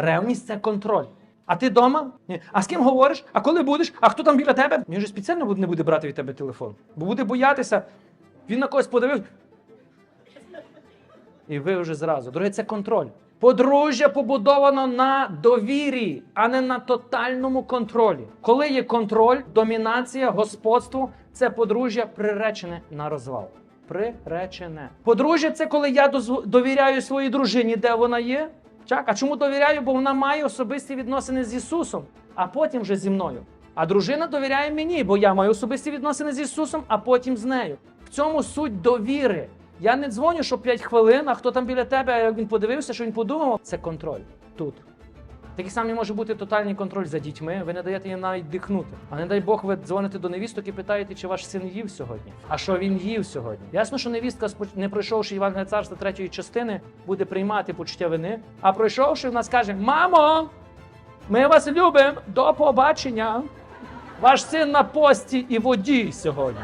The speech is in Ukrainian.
Ревність це контроль. А ти вдома? Ні. А з ким говориш? А коли будеш? А хто там біля тебе? Він же спеціально не буде брати від тебе телефон. Бо буде боятися. Він на когось подивив. І ви вже зразу. Друге, це контроль. Подружжя побудовано на довірі, а не на тотальному контролі. Коли є контроль, домінація, господство, це подружжя приречене на розвал. Приречене. Подружжя це коли я довіряю своїй дружині, де вона є. Так? А чому довіряю? Бо вона має особисті відносини з Ісусом, а потім вже зі мною. А дружина довіряє мені, бо я маю особисті відносини з Ісусом, а потім з нею. В цьому суть довіри. Я не дзвоню, що 5 хвилин, а хто там біля тебе, як він подивився, що він подумав, це контроль тут. Такий самий може бути тотальний контроль за дітьми. Ви не даєте їм навіть дихнути. А не дай Бог, ви дзвоните до невісток і питаєте, чи ваш син їв сьогодні. А що він їв сьогодні? Ясно, що невістка, не пройшовши Івангелія царства третьої частини, буде приймати почуття вини. А пройшовши, вона скаже: Мамо, ми вас любимо, до побачення. Ваш син на пості і воді сьогодні.